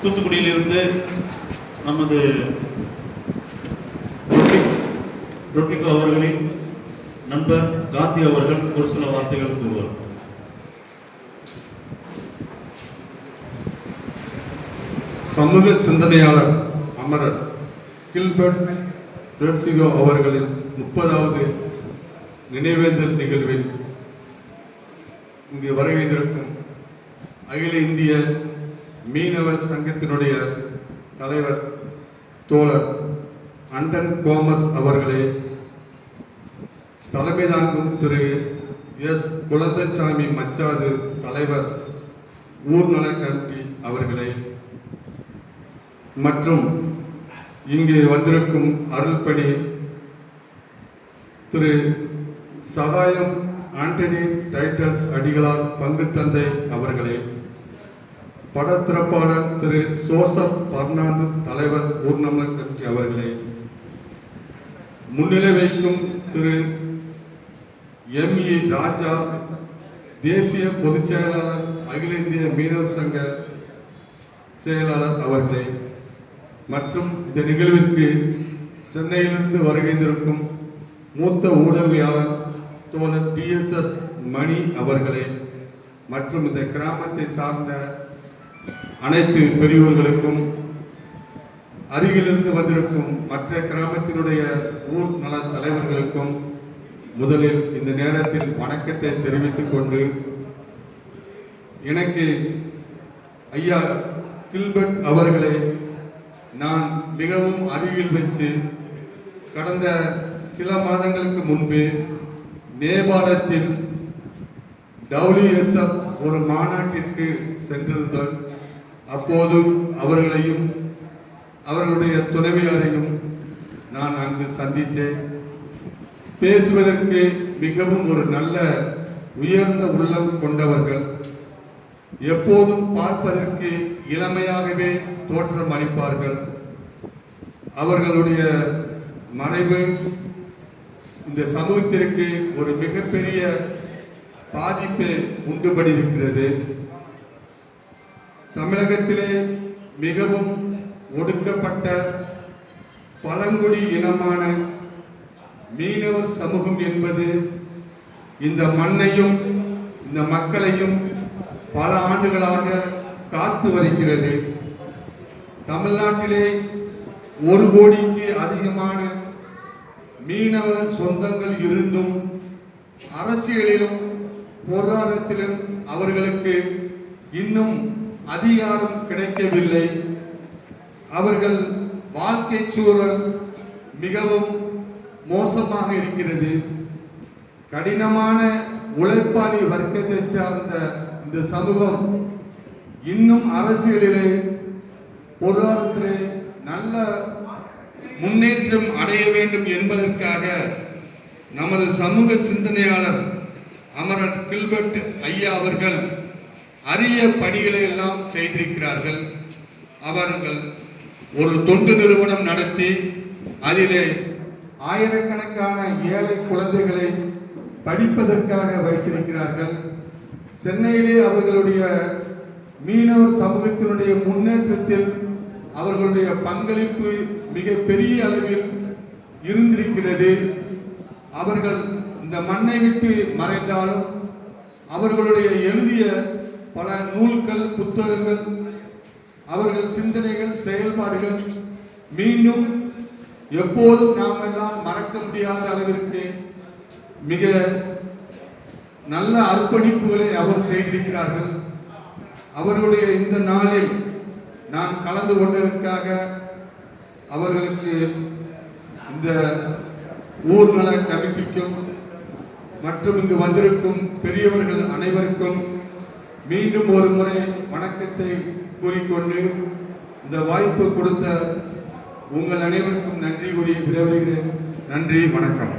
தூத்துக்குடியிலிருந்து நமது ரொட்டிக் ரொட்டிகோ அவர்களின் நண்பர் காந்தி அவர்கள் ஒரு சில வார்த்தைகள் கூறுவார். சமூக சிந்தனையாளர் அமரர் கில்பர்ட் ரெட்சிகோ அவர்களின் முப்பதாவது நினைவேந்தல் நிகழ்வில் இங்கு வருகைந்திருக்கும் அகில இந்திய மீனவர் சங்கத்தினுடைய தலைவர் தோழர் அண்டன் கோமஸ் அவர்களே தலைமை தாங்கும் திரு எஸ். குலந்தசாமி மச்சாது தலைவர் ஊர்நல கமிட்டி அவர்களே மற்றும் இங்கு வந்திருக்கும் அருள்பணி திரு சகாயம் ஆண்டனி டைட்டல்ஸ் அடிகளார் பங்கு தந்தை அவர்களே படத்திறப்பாளர் திரு சோசப் பர்னாந்து தலைவர் ஊர்நல கட்சி அவர்களே. முன்னிலை வைக்கும் திரு எம். இ. ராஜா தேசிய பொதுச் செயலாளர் அகில இந்திய மீனவர் சங்க செயலாளர் அவர்களே. மற்றும் இந்த நிகழ்விற்கு சென்னையிலிருந்து வருகைந்திருக்கும் மூத்த ஊடகவியாளர் தோழர் டிஎஸ்எஸ் மணி அவர்களே. மற்றும் இந்த கிராமத்தை சார்ந்த அனைத்து பெரியோர்களுக்கும் அருகிலிருந்து வந்திருக்கும் மற்ற கிராமத்தினுடைய ஊர் நல தலைவர்களுக்கும் முதலில் இந்த நேரத்தில் வணக்கத்தை தெரிவித்துக் கொண்டு எனக்கு ஐயா கில்பர்ட் அவர்களை நான் மிகவும் அருகில் வச்சு கடந்த சில மாதங்களுக்கு முன்பு நேபாளத்தில் டபிள்யூஎஸ்எஃப் ஒரு மாநாட்டிற்கு சென்றிருந்தேன் அப்போதும் அவர்களையும் அவர்களுடைய துணைவியாரையும் நான் அங்கு சந்தித்தேன். பேசுவதற்கு மிகவும் ஒரு நல்ல உயர்ந்த உள்ளம் கொண்டவர்கள். எப்போதும் பார்ப்பதற்கு இளமையாகவே தோற்றம் அளிப்பார்கள். அவர்களுடைய மறைவு இந்த சமூகத்திற்கு ஒரு மிகப்பெரிய பாதிப்பை உண்டுபடி இருக்கிறது தமிழகத்திலே மிகவும் ஒடுக்கப்பட்ட பழங்குடி இனமான மீனவர் சமூகம் என்பது இந்த மண்ணையும் இந்த மக்களையும் பல ஆண்டுகளாக காத்து வருகிறது. தமிழ்நாட்டிலே ஒரு கோடிக்கு அதிகமான மீனவ சொந்தங்கள் இருந்தும் அரசியலிலும் பொருளாதாரத்திலும் அவர்களுக்கு இன்னும் அதிகாரம் கிடைக்கவில்லை. அவர்கள் வாழ்க்கை சூழல் மிகவும் மோசமாக இருக்கிறது. கடினமான உழைப்பாளி வர்க்கத்தை சார்ந்த இந்த சமூகம் இன்னும் அரசியலிலே பொருளாதாரத்திலே நல்ல முன்னேற்றம் அடைய வேண்டும் என்பதற்காக நமது சமூக சிந்தனையாளர் அமரர் கில்பர்ட் ஐயா அவர்கள் அரிய பணிகளை எல்லாம் செய்திருக்கிறார்கள். அவர்கள் ஒரு தொண்டு நிறுவனம் நடத்தி அதிலே ஆயிரக்கணக்கான ஏழை குழந்தைகளை படிப்பதற்காக வைத்திருக்கிறார்கள். சென்னையிலே அவர்களுடைய மீனவர் சமூகத்தினுடைய முன்னேற்றத்தில் அவர்களுடைய பங்களிப்பு மிக பெரிய அளவில் இருந்திருக்கிறது. அவர்கள் இந்த மண்ணை விட்டு மறைந்தாலும் அவர்களுடைய எழுதிய பல நூல்கள் புத்தகங்கள் அவர்கள் சிந்தனைகள் செயல்பாடுகள் மீண்டும் எப்போதும் நாம் எல்லாம் மறக்க முடியாத அளவிற்கு மிக நல்ல அர்ப்பணிப்புகளை அவர் செய்திருக்கிறார்கள். அவர்களுடைய இந்த நாளில் நான் கலந்து கொண்டதற்காக அவர்களுக்கு இந்த ஊர் நல கமிட்டிக்கும் மற்றும் இங்கு வந்திருக்கும் பெரியவர்கள் அனைவருக்கும் மீண்டும் ஒரு முறை வணக்கத்தை கூறிக்கொண்டு இந்த வாய்ப்பு கொடுத்த உங்கள் அனைவருக்கும் நன்றி கூறி விரைவுகிறேன் நன்றி வணக்கம்.